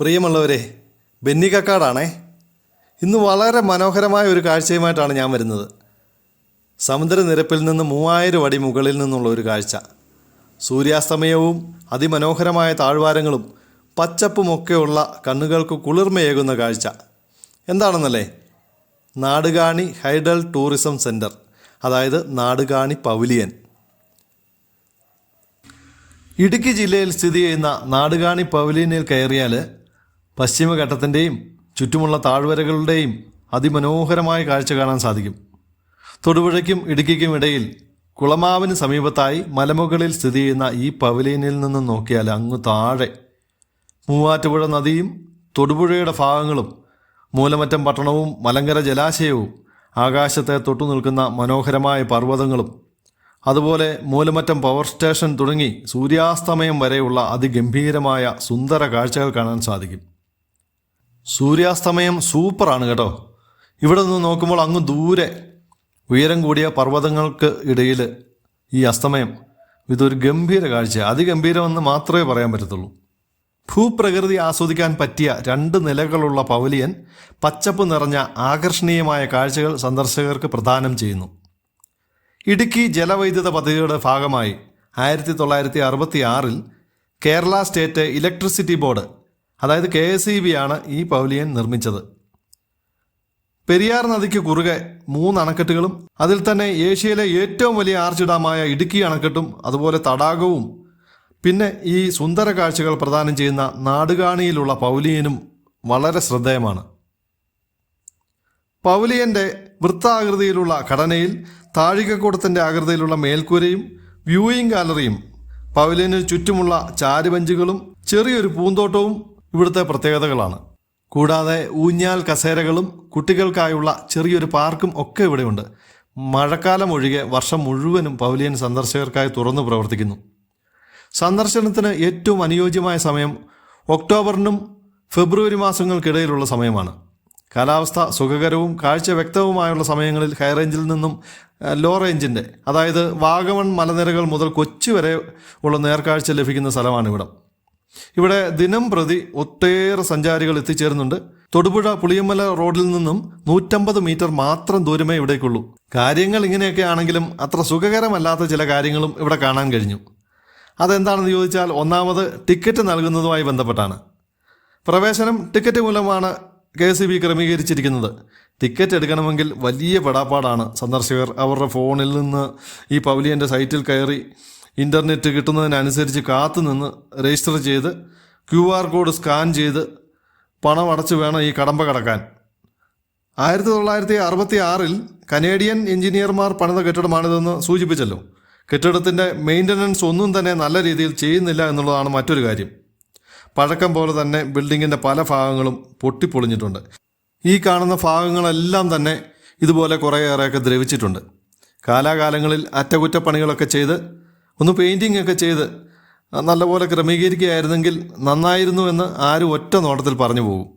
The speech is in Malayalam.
പ്രിയമുള്ളവരെ ബെന്നി കക്കാടാണേ ഇന്ന് വളരെ മനോഹരമായ ഒരു കാഴ്ചയുമായിട്ടാണ് ഞാൻ വരുന്നത്. സമുദ്രനിരപ്പിൽ നിന്ന് മൂവായിരം അടി മുകളിൽ നിന്നുള്ള ഒരു കാഴ്ച. സൂര്യാസ്തമയവും അതിമനോഹരമായ താഴ്വാരങ്ങളും പച്ചപ്പുമൊക്കെയുള്ള കണ്ണുകൾക്ക് കുളിർമയേകുന്ന കാഴ്ച. എന്താണെന്നല്ലേ? നാടുകാണി ഹൈഡൽ ടൂറിസം സെന്റർ അതായത് നാടുകാണി പവിലിയൻ. ഇടുക്കി ജില്ലയിൽ സ്ഥിതി ചെയ്യുന്ന നാടുകാണി പവലിയനിൽ കയറിയാൽ പശ്ചിമഘട്ടത്തിന്റെയും ചുറ്റുമുള്ള താഴ്വരകളുടെയും അതിമനോഹരമായ കാഴ്ച കാണാൻ സാധിക്കും. തൊടുപുഴയ്ക്കും ഇടുക്കിക്കും ഇടയിൽ കുളമാവിന് സമീപത്തായി മലമുകളിൽ സ്ഥിതി ചെയ്യുന്ന ഈ പവലിയനിൽ നിന്ന് നോക്കിയാൽ അങ്ങ് താഴെ. മൂവാറ്റുപുഴ നദിയും തൊടുപുഴയുടെ ഭാഗങ്ങളും മൂലമറ്റം പട്ടണവും മലങ്കര ജലാശയവും ആകാശത്തെ തൊട്ടു നിൽക്കുന്ന മനോഹരമായ പർവതങ്ങളും അതുപോലെ മൂലമറ്റം പവർ സ്റ്റേഷൻ തുടങ്ങി സൂര്യാസ്തമയം വരെയുള്ള അതിഗംഭീരമായ സുന്ദര കാഴ്ചകൾ കാണാൻ സാധിക്കും. സൂര്യാസ്തമയം സൂപ്പറാണ് കേട്ടോ. ഇവിടെ നിന്ന് നോക്കുമ്പോൾ അങ്ങ് ദൂരെ ഉയരം കൂടിയ പർവതങ്ങൾക്ക് ഇടയിൽ ഈ അസ്തമയം. ഇതൊരു ഗംഭീര കാഴ്ച. അതിഗംഭീരമെന്ന് മാത്രമേ പറയാൻ പറ്റത്തുള്ളൂ. ഭൂപ്രകൃതി ആസ്വദിക്കാൻ പറ്റിയ രണ്ട് നിലകളുള്ള പവലിയൻ പച്ചപ്പ് നിറഞ്ഞ ആകർഷണീയമായ കാഴ്ചകൾ സന്ദർശകർക്ക് പ്രദാനം ചെയ്യുന്നു. ഇടുക്കി ജലവൈദ്യുത പദ്ധതിയുടെ ഭാഗമായി ആയിരത്തി തൊള്ളായിരത്തി അറുപത്തി ആറിൽ കേരള സ്റ്റേറ്റ് ഇലക്ട്രിസിറ്റി ബോർഡ് അതായത് കെ എസ് ഇ ബി ആണ് ഈ പവലിയൻ നിർമ്മിച്ചത്. പെരിയാർ നദിക്ക് കുറുകെ മൂന്ന് അണക്കെട്ടുകളും അതിൽ തന്നെ ഏഷ്യയിലെ ഏറ്റവും വലിയ ആർച്ച് ഇടുക്കി അണക്കെട്ടും അതുപോലെ തടാകവും പിന്നെ ഈ സുന്ദര കാഴ്ചകൾ പ്രദാനം ചെയ്യുന്ന നാടുകാണിയിലുള്ള പൗലിയനും വളരെ ശ്രദ്ധേയമാണ്. പൗലിയന്റെ വൃത്താകൃതിയിലുള്ള ഘടനയിൽ താഴികക്കൂടത്തിന്റെ ആകൃതിയിലുള്ള മേൽക്കൂരയും വ്യൂയിങ് ഗാലറിയും പവലിയന് ചുറ്റുമുള്ള ചാരുബഞ്ചുകളും ചെറിയൊരു പൂന്തോട്ടവും ഇവിടുത്തെ പ്രത്യേകതകളാണ്. കൂടാതെ ഊഞ്ഞാൽ കസേരകളും കുട്ടികൾക്കായുള്ള ചെറിയൊരു പാർക്കും ഒക്കെ ഇവിടെയുണ്ട്. മഴക്കാലം ഒഴികെ വർഷം മുഴുവനും പവലിയൻ സന്ദർശകർക്കായി തുറന്നു പ്രവർത്തിക്കുന്നു. സന്ദർശനത്തിന് ഏറ്റവും അനുയോജ്യമായ സമയം ഒക്ടോബറിനും ഫെബ്രുവരി മാസങ്ങൾക്കിടയിലുള്ള സമയമാണ്. കാലാവസ്ഥ സുഖകരവും കാഴ്ച വ്യക്തവുമായുള്ള സമയങ്ങളിൽ ഹൈറേഞ്ചിൽ നിന്നും ലോ റേഞ്ചിന്റെ അതായത് വാഗമൺ മലനിരകൾ മുതൽ കൊച്ചി വരെ ഉള്ള നേർക്കാഴ്ച ലഭിക്കുന്ന സ്ഥലമാണ് ഇവിടം. ഇവിടെ ദിനം പ്രതി ഒട്ടേറെ സഞ്ചാരികൾ എത്തിച്ചേരുന്നുണ്ട്. തൊടുപുഴ പുളിയമ്മല റോഡിൽ നിന്നും നൂറ്റമ്പത് മീറ്റർ മാത്രം ദൂരമേ ഇവിടേക്കുള്ളൂ. കാര്യങ്ങൾ ഇങ്ങനെയൊക്കെ ആണെങ്കിലും അത്ര സുഖകരമല്ലാത്ത ചില കാര്യങ്ങളും ഇവിടെ കാണാൻ കഴിഞ്ഞു. അതെന്താണെന്ന് ചോദിച്ചാൽ ഒന്നാമത് ടിക്കറ്റ് നൽകുന്നതുമായി ബന്ധപ്പെട്ടാണ്. പ്രവേശനം ടിക്കറ്റ് മൂലമാണ് കെ എസ് ബി ക്രമീകരിച്ചിരിക്കുന്നത്. ടിക്കറ്റ് എടുക്കണമെങ്കിൽ വലിയ പെടാപ്പാടാണ്. സന്ദർശകർ അവരുടെ ഫോണിൽ നിന്ന് ഈ പവലിയന്റെ സൈറ്റിൽ കയറി ഇന്റർനെറ്റ് കിട്ടുന്നതിനനുസരിച്ച് കാത്തുനിന്ന് രജിസ്റ്റർ ചെയ്ത് ക്യു ആർ കോഡ് സ്കാൻ ചെയ്ത് പണം അടച്ച് വേണം ഈ കടമ്പ കടക്കാൻ. ആയിരത്തി തൊള്ളായിരത്തി അറുപത്തി ആറിൽ കനേഡിയൻ എഞ്ചിനീയർമാർ പണിത കെട്ടിടമാണിതെന്ന് സൂചിപ്പിച്ചല്ലോ. കെട്ടിടത്തിന്റെ മെയിന്റനൻസ് ഒന്നും തന്നെ നല്ല രീതിയിൽ ചെയ്യുന്നില്ല എന്നുള്ളതാണ് മറ്റൊരു കാര്യം. പഴക്കം പോലെ തന്നെ ബിൽഡിങ്ങിന്റെ പല ഭാഗങ്ങളും പൊട്ടിപ്പൊളിഞ്ഞിട്ടുണ്ട്. ഈ കാണുന്ന ഭാഗങ്ങളെല്ലാം തന്നെ ഇതുപോലെ കുറേയേറെയൊക്കെ ദ്രവിച്ചിട്ടുണ്ട്. കാലാകാലങ്ങളിൽ അറ്റകുറ്റപ്പണികളൊക്കെ ചെയ്ത് ഒന്ന് പെയിന്റിംഗ് ഒക്കെ ചെയ്ത് നല്ലപോലെ ക്രമീകരിക്കുകയായിരുന്നെങ്കിൽ നന്നായിരുന്നു എന്ന് ആരും ഒറ്റ നോട്ടത്തിൽ പറഞ്ഞു പോകും.